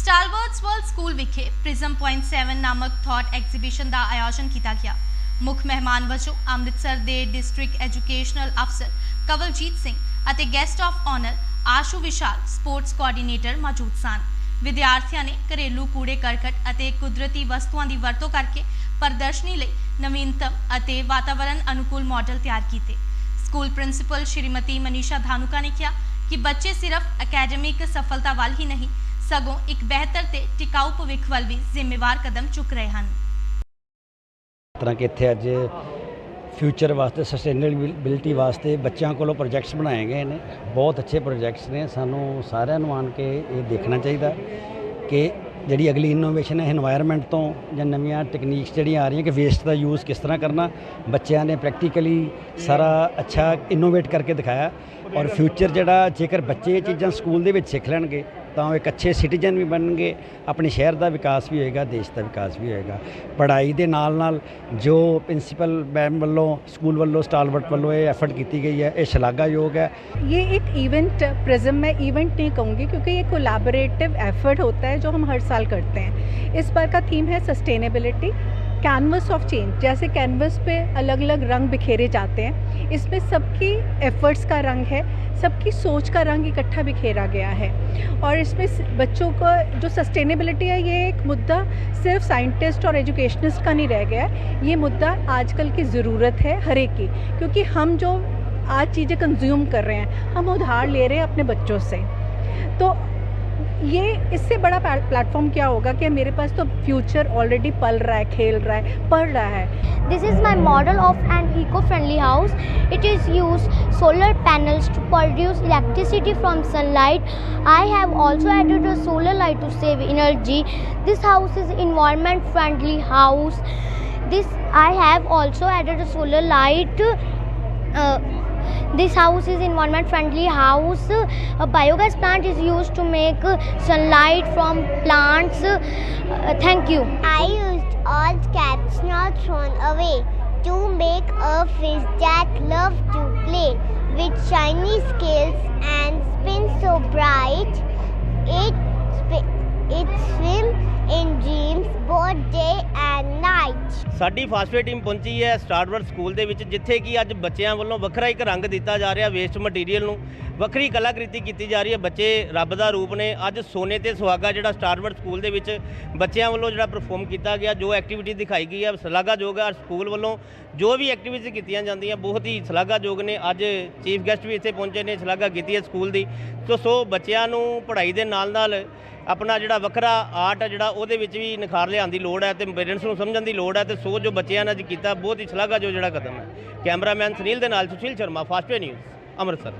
ਸਟਾਲਵਰਡਸ world school ਵਿਖੇ prism point 7 ਨਾਮਕ thought exhibition ਦਾ ਆਯੋਜਨ ਕੀਤਾ ਗਿਆ। ਮੁੱਖ ਮਹਿਮਾਨ ਵਜੋਂ ਅੰਮ੍ਰਿਤਸਰ ਦੇ ਡਿਸਟ੍ਰਿਕਟ ਐਜੂਕੇਸ਼ਨਲ ਅਫਸਰ ਕਵਲਜੀਤ ਸਿੰਘ ਅਤੇ guest of honour Ashu Vishal sports coordinator ਮੌਜੂਦ ਸਨ। ਵਿਦਿਆਰਥੀਆਂ ਨੇ ਘਰੇਲੂ ਕੂੜੇ ਕਰਕਟ ਅਤੇ ਕੁਦਰਤੀ ਵਸਤੂਆਂ ਦੀ ਵਰਤੋਂ ਕਰਕੇ ਪ੍ਰਦਰਸ਼ਨੀ ਲਈ ਨਵੀਨਤਮ ਅਤੇ ਵਾਤਾਵਰਣ ਅਨੁਕੂਲ ਮਾਡਲ ਤਿਆਰ ਕੀਤੇ। ਸਕੂਲ ਪ੍ਰਿੰਸੀਪਲ ਸ਼੍ਰੀਮਤੀ ਮਨੀਸ਼ਾ ਧਾਨੂਕਾ ਨੇ ਕਿਹਾ ਕਿ ਬੱਚੇ ਸਿਰਫ ਅਕੈਡਮਿਕ ਸਫਲਤਾ ਵੱਲ ਹੀ ਨਹੀਂ ਸਗੋਂ ਇੱਕ ਬਿਹਤਰ ਤੇ ਟਿਕਾਊ ਭਵਿੱਖ ਵੱਲ ਵੀ ਜ਼ਿੰਮੇਵਾਰ ਕਦਮ ਚੁੱਕ ਰਹੇ ਹਨ। ਤਰ੍ਹਾਂ ਕਿ ਇੱਥੇ ਅੱਜ ਫਿਊਚਰ ਵਾਸਤੇ ਸਸਟੇਨੇਬਿਲਟੀ ਵਾਸਤੇ ਬੱਚਿਆਂ ਕੋਲੋਂ ਪ੍ਰੋਜੈਕਟਸ ਬਣਾਏ ਗਏ ਨੇ। ਬਹੁਤ ਅੱਛੇ ਪ੍ਰੋਜੈਕਟਸ ਨੇ। ਸਾਨੂੰ ਸਾਰਿਆਂ ਨੂੰ ਆਣ ਕੇ ਇਹ ਦੇਖਣਾ ਚਾਹੀਦਾ ਕਿ ਜਿਹੜੀ ਅਗਲੀ ਇਨੋਵੇਸ਼ਨ ਹੈ এনवायरमेंट ਤੋਂ ਜਾਂ ਨਵੀਆਂ ਟੈਕਨੀਕਸ ਜਿਹੜੀਆਂ ਆ ਰਹੀਆਂ ਕਿ ਵੇਸਟ ਦਾ ਯੂਜ਼ ਕਿਸ ਤਰ੍ਹਾਂ ਕਰਨਾ, ਬੱਚਿਆਂ ਨੇ ਪ੍ਰੈਕਟੀਕਲੀ ਸਾਰਾ ਅੱਛਾ ਇਨੋਵੇਟ ਕਰਕੇ ਦਿਖਾਇਆ। ਔਰ ਫਿਊਚਰ ਜਿਹੜਾ ਜੇਕਰ ਬੱਚੇ ਇਹ ਚੀਜ਼ਾਂ ਸਕੂਲ ਦੇ ਵਿੱਚ ਸਿੱਖ ਲੈਣਗੇ ਤਾਂ ਉਹ ਇੱਕ ਅੱਛੇ ਸਿਟੀਜ਼ਨ ਵੀ ਬਣਨਗੇ ਆਪਣੇ ਸ਼ਹਿਰ ਦਾ ਵਿਕਾਸ ਵੀ ਹੋਏਗਾ ਦੇਸ਼ ਦਾ ਵਿਕਾਸ ਵੀ ਹੋਏਗਾ ਪੜ੍ਹਾਈ ਦੇ ਨਾਲ ਨਾਲ ਜੋ ਪ੍ਰਿੰਸੀਪਲ ਮੈਮ ਵੱਲੋਂ ਸਕੂਲ ਵੱਲੋਂ ਸਟਾਲਵਰਟ ਵੱਲੋਂ ਇਹ ਐਫਰਟ ਕੀਤੀ ਗਈ ਹੈ ਇਹ ਸ਼ਲਾਘਾਯੋਗ ਹੈ ये एक इवेंट प्रिज्म मैं इवेंट नहीं कहूँगी क्योंकि ये कोलैबोरेटिव एफर्ट होता है जो हम हर साल करते हैं इस बार का थीम है सस्टेनेबिलिटी कैनवस ऑफ़ चेंज जैसे कैनवस पे अलग अलग रंग बिखेरे जाते हैं, इसमें सबकी एफर्ट्स का रंग है, सबकी सोच का रंग इकट्ठा बिखेरा गया है। और इसमें बच्चों का जो सस्टेनेबिलिटी है, ये एक मुद्दा सिर्फ़ साइंटिस्ट और एजुकेशनिस्ट का नहीं रह गया है, ये मुद्दा आजकल की ज़रूरत है हर एक की, क्योंकि हम जो आज चीज़ें कंज्यूम कर रहे हैं, हम उधार ले रहे हैं अपने बच्चों से। तो ये इससे बड़ा प्लेटफॉर्म क्या होगा कि मेरे पास तो फ्यूचर ऑलरेडी पल रहा है, खेल रहा है, पढ़ रहा है। This is my model of an eco friendly house it is use solar panels to produce electricity from sunlight I have also added a solar light to save energy this house is environment friendly house this I have also added a solar light this house is environment friendly house. A biogas plant is used to make sunlight from plants. Uh, thank you. I used all caps not thrown away to make a fish that loved to play with shiny scales and spin so bright. ਸਾਡੀ phosphate team ਪਹੁੰਚੀ ਹੈ ਸਟਾਰਵਰਡ school ਦੇ ਵਿੱਚ, ਜਿੱਥੇ ਕਿ ਅੱਜ ਬੱਚਿਆਂ ਵੱਲੋਂ ਵੱਖਰਾ ਇੱਕ ਰੰਗ ਦਿੱਤਾ ਜਾ ਰਿਹਾ ਵੇਸਟ ਮਟੀਰੀਅਲ ਨੂੰ। ਵੱਖਰੀ ਕਲਾਕ੍ਰਿਤੀ ਕੀਤੀ ਜਾ ਰਹੀ ਹੈ, ਬੱਚੇ ਰੱਬ ਦਾ ਰੂਪ ਨੇ। ਅੱਜ ਸੋਨੇ ਤੇ ਸੁਹਾਗਾ ਜਿਹੜਾ ਸਟਾਰਵਰਡ ਸਕੂਲ ਦੇ ਵਿੱਚ ਬੱਚਿਆਂ ਵੱਲੋਂ ਜਿਹੜਾ ਪਰਫਾਰਮ ਕੀਤਾ ਗਿਆ, ਜੋ ਐਕਟੀਵਿਟੀ ਦਿਖਾਈ ਗਈ ਹੈ, ਸ਼ਲਾਘਾਯੋਗ ਹੈ। ਸਕੂਲ ਵੱਲੋਂ ਜੋ ਵੀ ਐਕਟੀਵਿਟੀਜ਼ ਕੀਤੀਆਂ ਜਾਂਦੀਆਂ, ਬਹੁਤ ਹੀ ਸ਼ਲਾਘਾਯੋਗ ਨੇ। ਅੱਜ ਚੀਫ ਗੈਸਟ ਵੀ ਇੱਥੇ ਪਹੁੰਚੇ ਨੇ, ਸ਼ਲਾਘਾ ਕੀਤੀ ਹੈ ਸਕੂਲ ਦੀ। ਸੋ ਸੋ ਬੱਚਿਆਂ ਨੂੰ ਪੜ੍ਹਾਈ ਦੇ ਨਾਲ ਨਾਲ ਆਪਣਾ ਜਿਹੜਾ ਵੱਖਰਾ ਆਰਟ ਹੈ ਜਿਹੜਾ ਉਹਦੇ ਵਿੱਚ ਵੀ ਨਿਖਾਰ ਲਿਆਉਣ ਦੀ ਲੋੜ ਹੈ ਤੇ ਪੇਰੈਂਟਸ ਨੂੰ ਸਮਝਣ ਦੀ ਲੋੜ ਹੈ ਤੇ ਸੋਚ ਜੋ ਬੱਚਿਆਂ ਨੇ ਅੱਜ ਕੀਤਾ ਬਹੁਤ ਹੀ ਸ਼ਲਾਘਾਯੋਗ ਜਿਹੜਾ ਕਦਮ ਹੈ। ਕੈਮਰਾਮੈਨ ਸੁਨੀਲ ਦੇ ਨਾਲ ਸੁਸ਼ੀਲ ਸ਼ਰਮਾ ਫਾਸਟਵੇ ਨਿਊਜ਼, ਅੰਮ੍ਰਿਤਸਰ।